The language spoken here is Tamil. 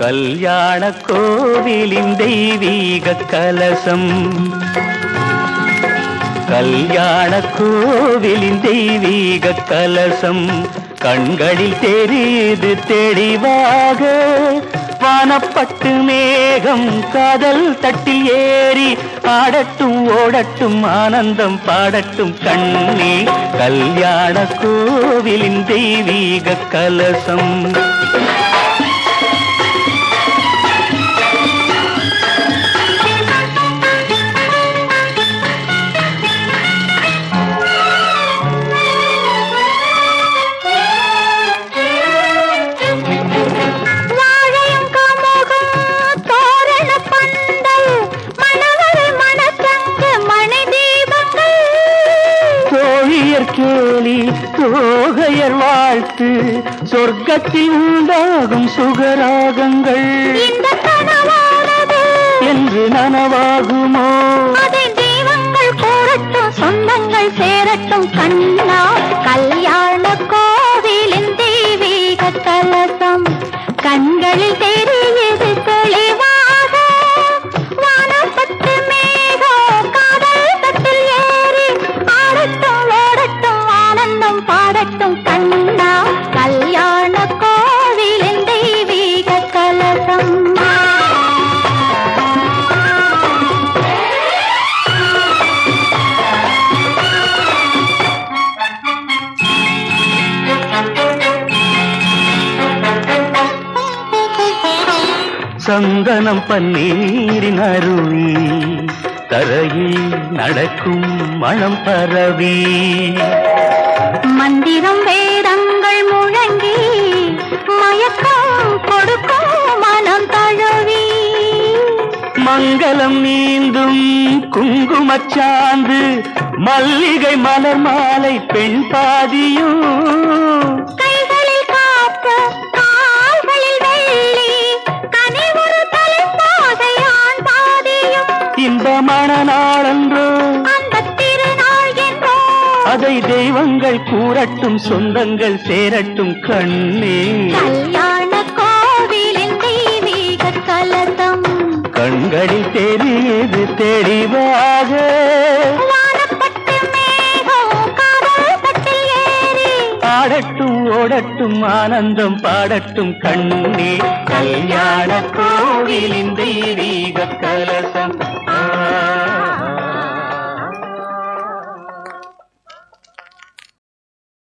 கல்யாண கோவிலின் தெய்வீக கலசம். கல்யாண கோவிலின் தெய்வீக கலசம். கண்களில் தெரியுது தெளிவாக. வானப்பட்டு மேகம் காதல் தட்டில் ஏறி ஆடட்டும் ஓடட்டும் ஆனந்தம் பாடட்டும் கண்ணே கல்யாண கோவிலின் தெய்வீக கலசம். தோகையர் வாழ்த்து. சொர்க்கத்தில் உண்டாகும் சுகராகங்கள். என்று நனவாகுமோ? சொந்தங்கள் சேரட்டும் கண்ணா சந்தனம் பன்னீரின் அருவி தரையில் நடக்கும் மணம் பரவி. மந்திரம் வேதங்கள் முழங்கி மயக்கம் கொடுக்கும் மனம் தழுவி. மங்களம் நீந்தும் குங்குமச்சாந்து மல்லிகை மலர் மாலை பெண் பாதியும். அந்த திருநாள் என்றோ. அதை தெய்வங்கள் கூறட்டும் சொந்தங்கள் சேரட்டும் கண்ணே. கல்யாண கோவிலின் தெய்வீக கலசம். கண்களில் தெரியுது ஏறி. ஆடட்டும் ஓடட்டும் ஆனந்தம் பாடட்டும் கண்ணே. கல்யாண கோவிலின் தெய்வீக கலசம்.